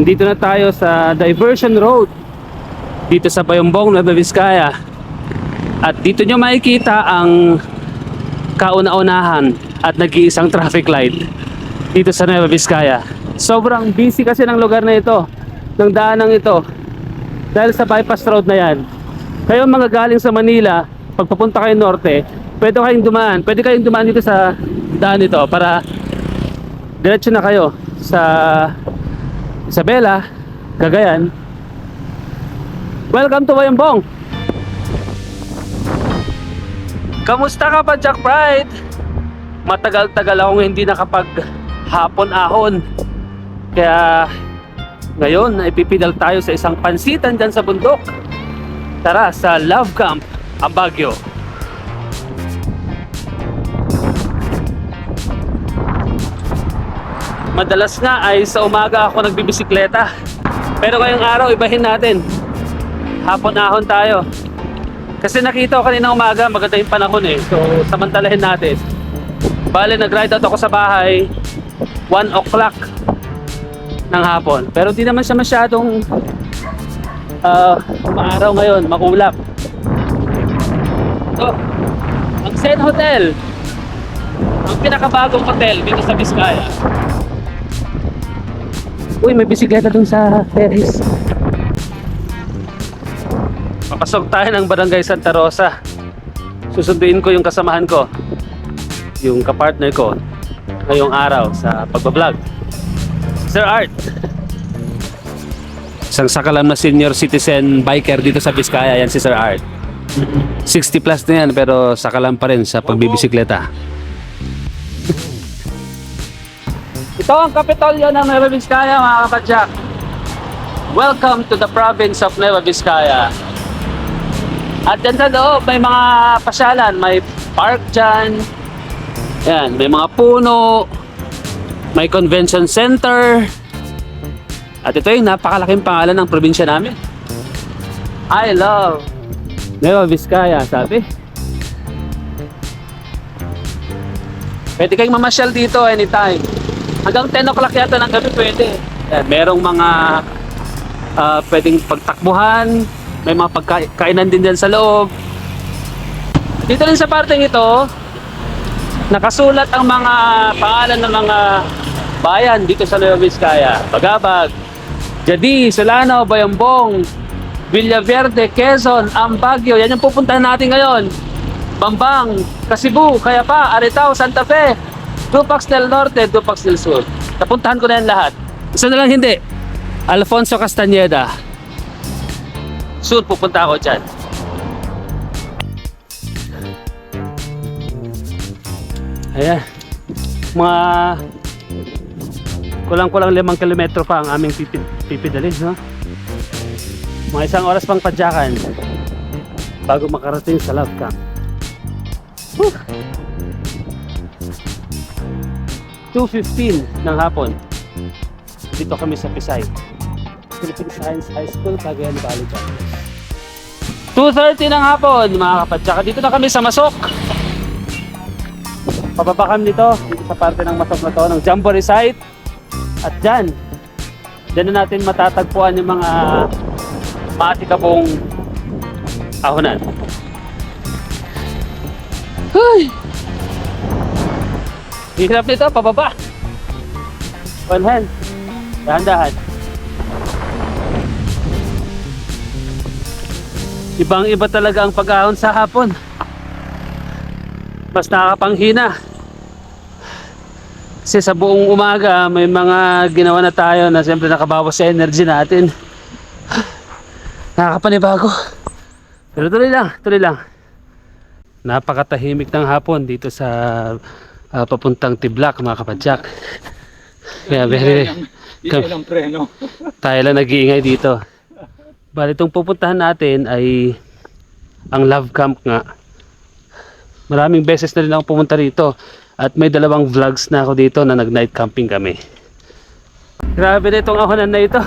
Andito na tayo sa Diversion Road dito sa Bayambong, Nueva Vizcaya. At dito nyo makikita ang kauna-unahan at nag-iisang traffic light dito sa Nueva Vizcaya. Sobrang busy kasi ng lugar na ito, ng daanang ito. Dahil sa bypass road na yan. Kayo mga galing sa Manila, pagpapunta kayo norte, pwede kayong dumaan. Pwede kayong dumaan dito sa daan ito para diretso na kayo sa Isabela, Cagayan. Welcome to Bayambong! Kamusta ka pa, Jack Pride? Matagal-tagal akong hindi nakapag hapon-ahon. Kaya ngayon, ipipidal tayo sa isang pansitan dyan sa bundok. Tara sa Love Camp, ang Baguio. Madalas nga ay sa umaga ako nagbibisikleta. Pero ngayong araw, ibahin natin. Hapon-ahon tayo. Kasi nakita ko kanina umaga, maganda yung panahon eh. So, samantalahin natin. Bale, nag-ride out ako sa bahay 1 o'clock ng hapon. Pero di naman siya masyadong uh, maaraw ngayon, makulap. So, ang Zen Hotel, ang pinakabagong hotel dito sa Vizcaya. Uy, may bisikleta dun sa terrace. Papasok tayo ng Barangay Santa Rosa. Susunduin ko yung kasamahan ko. Yung kapartner ko ngayong araw sa pagbablog. Sir Art. Isang sakalam na senior citizen biker dito sa Vizcaya. Yan si Sir Art. 60 plus na yan pero sakalam pa rin sa pagbibisikleta. Ito ang kapitolyo ng Nueva Vizcaya mga kapadyak. Welcome to the province of Nueva Vizcaya. At dyan sa loob, may mga pasyalan, may park dyan. Yan, may mga puno, may convention center. At ito yung napakalaking pangalan ng probinsya namin. I love Nueva Vizcaya, sabi. Pwede kayong mamasyal dito anytime. Hanggang 10 o'clock yata ng gabi pwede. Yan, merong mga ah, pwedeng pagtakbuhan, may mga pagkainan din dyan sa loob. Dito rin sa parteng ito, nakasulat ang mga pangalan ng mga bayan dito sa Nueva Vizcaya. Bagabag, Jadi, Solano, Bayambong, Villaverde, Quezon, Ambagyo. Yan yung pupuntahan natin ngayon. Bambang, Kasibu, Kayapa, Aretao, Santa Fe, Dupax del Norte, Dupax del Sur. Napuntahan ko na yan lahat. Isa na lang hindi. Alfonso Castañeda. Soon pupunta ako dyan. Ayan. Mga kulang-kulang limang kilometro pa ang aming pipid pipidalin, no? Mga isang oras pang padyakan bago makarating sa Love Camp. Whew. 2.15 ng hapon. Dito kami sa Pisay. Philippine Science High School, Cagayan Valley Campus. 2.30 ng hapon, mga kapatsaka. Dito na kami sa Masok. Pababa kami dito, dito sa parte ng Masok na to, ng Jamboree Site. At dyan, dyan na natin matatagpuan yung mga maatikabong ahonan. Huy! Hirap nito, pababa. One hand. Dahan-dahan. Ibang iba talaga ang pag-ahon sa hapon. Mas nakakapanghina. Kasi sa buong umaga, may mga ginawa na tayo na siyempre nakabawas sa energy natin. Nakakapanibago. Pero tuloy lang, tuloy lang. Napakatahimik ng hapon dito sa ah, papuntang Tiblak, mga kapadyak. Kaya very, Yun ang preno. tayo lang nag-iingay dito. Bali, itong pupuntahan natin ay ang Love Camp nga. Maraming beses na rin ako pumunta rito. At may dalawang vlogs na ako dito na nag-night camping kami. Grabe na itong ahonan na ito.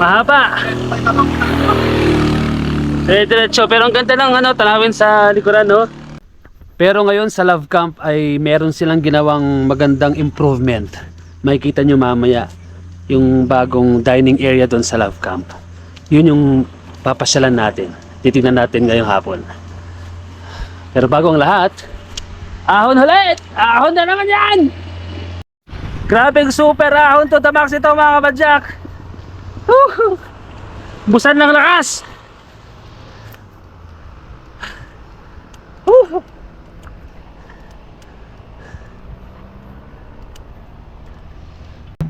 Mahaba. Eh, diretso. Pero ang ganda ng ano, tanawin sa likuran, no? Pero ngayon sa Love Camp ay meron silang ginawang magandang improvement. Makikita nyo mamaya. yung bagong dining area doon sa Love Camp. Yun yung papasyalan natin. Titignan natin ngayong hapon. Pero bago ang lahat, ahon ulit! Ahon na naman yan! Grabing super ahon to the max ito mga kabadyak! Busan ng lakas!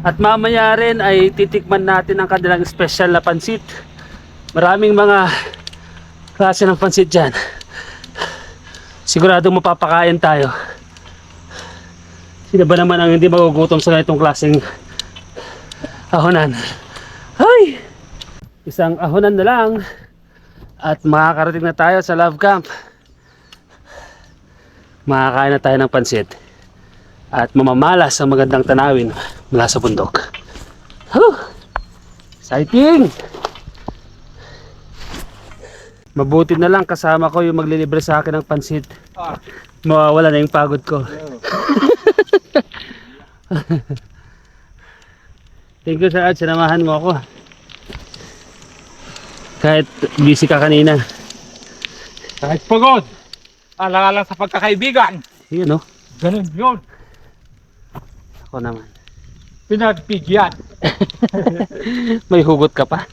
At mamaya rin ay titikman natin ang kanilang special na pansit. Maraming mga klase ng pansit dyan. Siguradong mapapakain tayo. Sino ba naman ang hindi magugutom sa ganitong klaseng ahonan? Ay! Isang ahonan na lang at makakarating na tayo sa Love Camp. Makakain na tayo ng pansit at mamamalas ang magandang tanawin mula sa bundok. Huh! Exciting! Mabuti na lang kasama ko yung maglilibre sa akin ng pansit. Mawawala na yung pagod ko. Thank you sir at sinamahan mo ako. Kahit busy ka kanina. Kahit pagod, alang-alang sa pagkakaibigan. Yun no, Ganun yun. ako naman. Pinagbigyan. May hugot ka pa.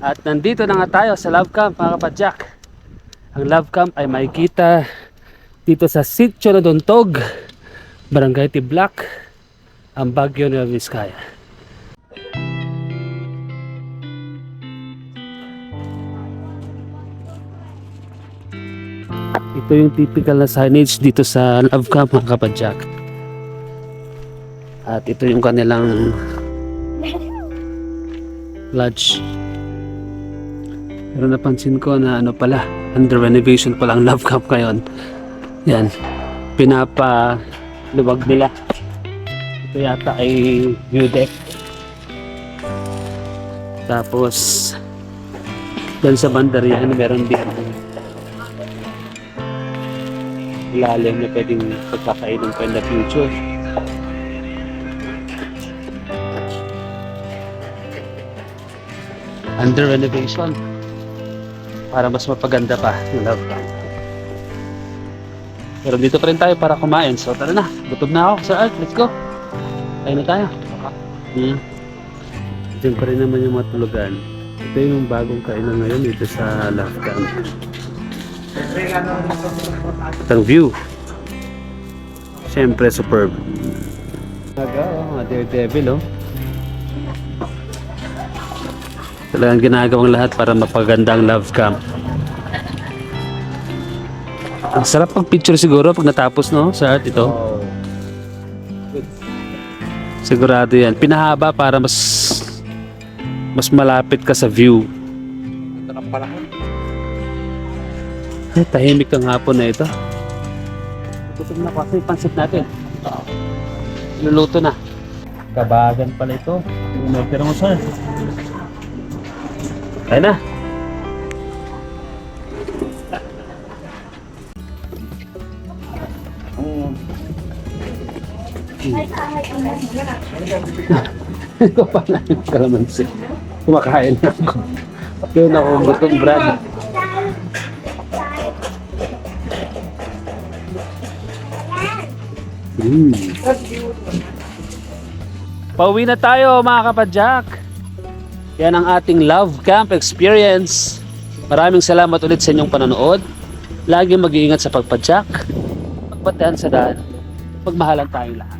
At nandito na nga tayo sa Love Camp mga kapadyak. Ang Love Camp ay makikita dito sa Sitio na Dontog, Barangay Tiblak, ang Bagyo Nueva Vizcaya. Ito yung typical na signage dito sa Love Camp mga kapadyak. At ito yung kanilang lodge. Pero napansin ko na ano pala, under renovation pala ang love camp ngayon. Yan, pinapa luwag nila. Ito yata ay view deck. Tapos, dyan sa bandarian, meron din ilalim na pwedeng pagkakainom pa in the future. Under renovation para mas mapaganda pa yung love camp. Pero dito pa rin tayo para kumain. So tara na, gutom na ako sa art. Let's go. Kain na tayo. Hmm. Diyan pa rin naman yung matulugan. Ito yung bagong kainan ngayon dito sa love camp. Itong view. Siyempre superb. Aga, oh, mga daredevil oh. Talagang ginagawang lahat para mapagandang love camp. Ang sarap pag picture siguro pag natapos no sa art ito. Sigurado yan. Pinahaba para mas mas malapit ka sa view. Ito na pala. Ay, tahimik ang hapon na ito. Gutom na kasi pansit natin. Luluto na. Kabagan pala ito. Umorder mo sir. Kaya na. Ito pala yung kalamansi. Kumakain na ako. Kaya na ako gutom, Brad. Mm. Pauwi na tayo mga kapadyak. Yan ang ating Love Camp experience. Maraming salamat ulit sa inyong panonood. Lagi mag-iingat sa pagpadyak, pagbatehan sa daan, pagmahalan tayong lahat.